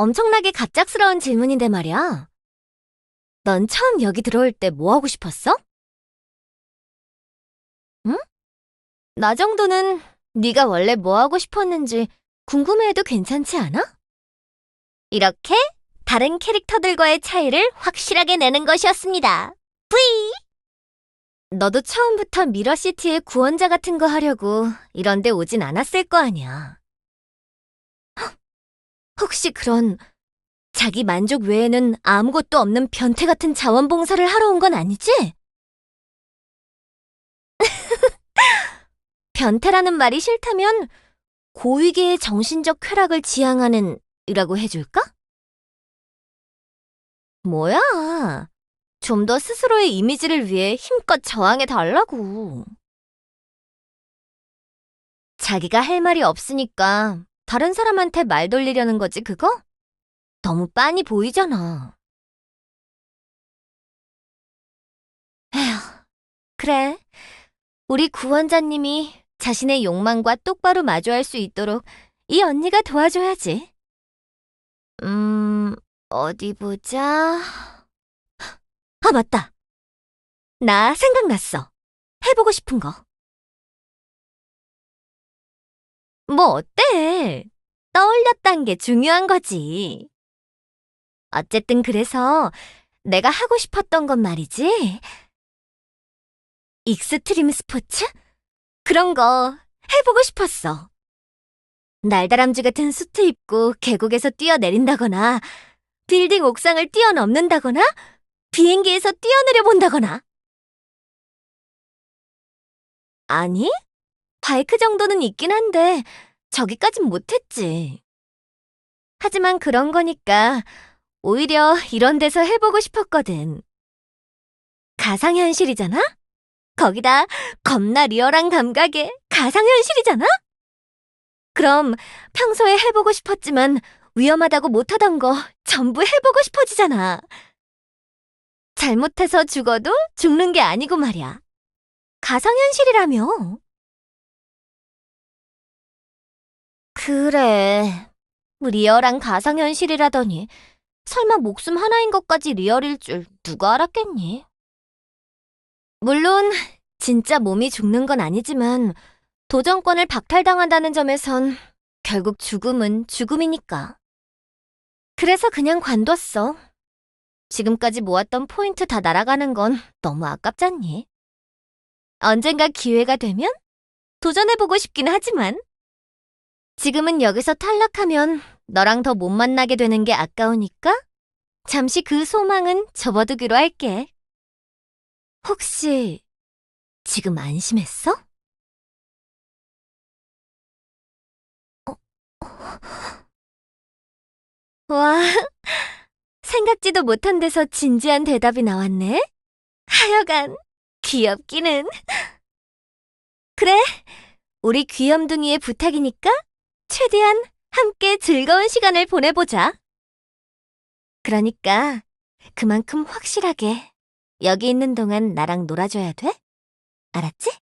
엄청나게 갑작스러운 질문인데 말이야. 넌 처음 여기 들어올 때 뭐 하고 싶었어? 응? 나 정도는 네가 원래 뭐 하고 싶었는지 궁금해해도 괜찮지 않아? 이렇게 다른 캐릭터들과의 차이를 확실하게 내는 것이었습니다. 뿌이! 너도 처음부터 미러시티의 구원자 같은 거 하려고 이런 데 오진 않았을 거 아니야. 헉! 혹시 그런 자기 만족 외에는 아무것도 없는 변태 같은 자원봉사를 하러 온 건 아니지? 변태라는 말이 싫다면 고위계의 정신적 쾌락을 지향하는 이라고 해줄까? 뭐야? 좀 더 스스로의 이미지를 위해 힘껏 저항해 달라고. 자기가 할 말이 없으니까 다른 사람한테 말 돌리려는 거지, 그거? 너무 빤히 보이잖아. 에휴, 그래. 우리 구원자님이 자신의 욕망과 똑바로 마주할 수 있도록 이 언니가 도와줘야지. 음, 어디 보자. 아, 맞다. 나 생각났어. 해보고 싶은 거. 뭐 어때? 떠올렸단 게 중요한 거지. 어쨌든 그래서 내가 하고 싶었던 건 말이지. 익스트림 스포츠? 그런 거 해보고 싶었어. 날다람쥐 같은 수트 입고 계곡에서 뛰어내린다거나, 빌딩 옥상을 뛰어넘는다거나, 비행기에서 뛰어내려 본다거나. 아니, 바이크 정도는 있긴 한데, 저기까진 못했지. 하지만 그런 거니까, 오히려 이런 데서 해보고 싶었거든. 가상현실이잖아? 거기다 겁나 리얼한 감각의 가상현실이잖아? 그럼 평소에 해보고 싶었지만 위험하다고 못하던 거 전부 해보고 싶어지잖아. 잘못해서 죽어도 죽는 게 아니고 말이야. 가상현실이라며. 그래. 리얼한 가상현실이라더니 설마 목숨 하나인 것까지 리얼일 줄 누가 알았겠니? 물론 진짜 몸이 죽는 건 아니지만 도전권을 박탈당한다는 점에선 결국 죽음은 죽음이니까. 그래서 그냥 관뒀어. 지금까지 모았던 포인트 다 날아가는 건 너무 아깝잖니? 언젠가 기회가 되면 도전해보고 싶긴 하지만 지금은 여기서 탈락하면 너랑 더 못 만나게 되는 게 아까우니까 잠시 그 소망은 접어두기로 할게. 혹시 지금 안심했어? 와, 생각지도 못한 데서 진지한 대답이 나왔네? 하여간, 귀엽기는. 그래, 우리 귀염둥이의 부탁이니까 최대한 함께 즐거운 시간을 보내보자. 그러니까 그만큼 확실하게 여기 있는 동안 나랑 놀아줘야 돼? 알았지?